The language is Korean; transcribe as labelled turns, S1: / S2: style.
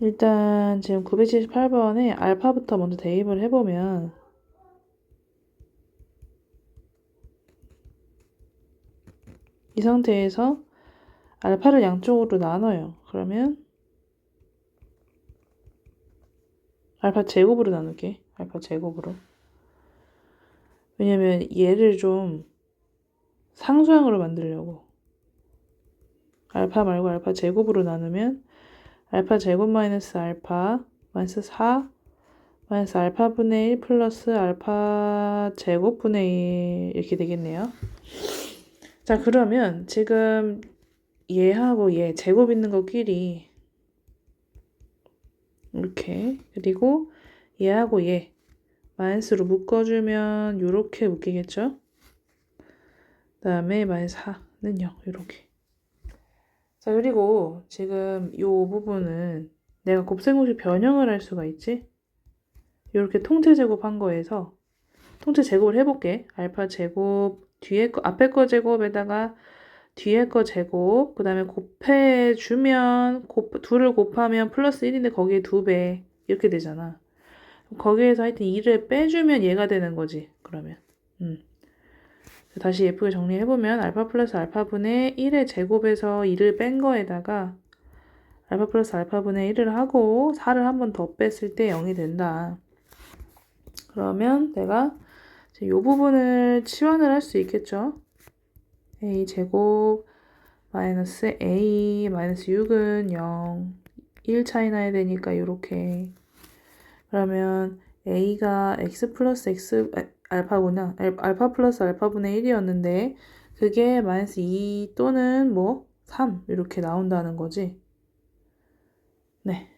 S1: 일단 지금 978번에 알파부터 먼저 대입을 해보면 이 상태에서 알파를 양쪽으로 나눠요. 그러면 알파 제곱으로 나눌게. 알파 제곱으로. 왜냐면 얘를 좀 상수항으로 만들려고. 알파 말고 알파 제곱으로 나누면 알파 제곱 마이너스 알파 마이너스 4 마이너스 알파 분의 1 플러스 알파 제곱 분의 1 이렇게 되겠네요. 자 그러면 지금 얘하고 얘 제곱 있는 거끼리 이렇게 그리고 얘하고 얘 마이너스로 묶어주면 요렇게 묶이겠죠? 그 다음에 마이너스 4는 0 요렇게 자 그리고 지금 요 부분은 내가 곱셈공식 변형을 할 수가 있지? 요렇게 통째 제곱한 거에서 통째 제곱을 해볼게. 알파 제곱 뒤에 거 앞에 거 제곱에다가 뒤에 거 제곱 그 다음에 곱해주면 곱, 둘을 곱하면 플러스 1인데 거기에 두배 이렇게 되잖아. 거기에서 하여튼 2를 빼주면 얘가 되는 거지 그러면. 음. 다시 예쁘게 정리해보면 알파 플러스 알파분의 1의 제곱에서 2를 뺀 거에다가 알파 플러스 알파분의 1을 하고 4를 한 번 더 뺐을 때 0이 된다. 그러면 내가 이 부분을 치환을 할 수 있겠죠? a 제곱 마이너스 a 마이너스 6은 0, 1 차이 나야 되니까 이렇게 그러면 a가 x 플러스 x 아, 알파구나. 알- 알파 플러스 알파분의 1이었는데 그게 마이너스 2 또는 뭐 3 이렇게 나온다는 거지. 네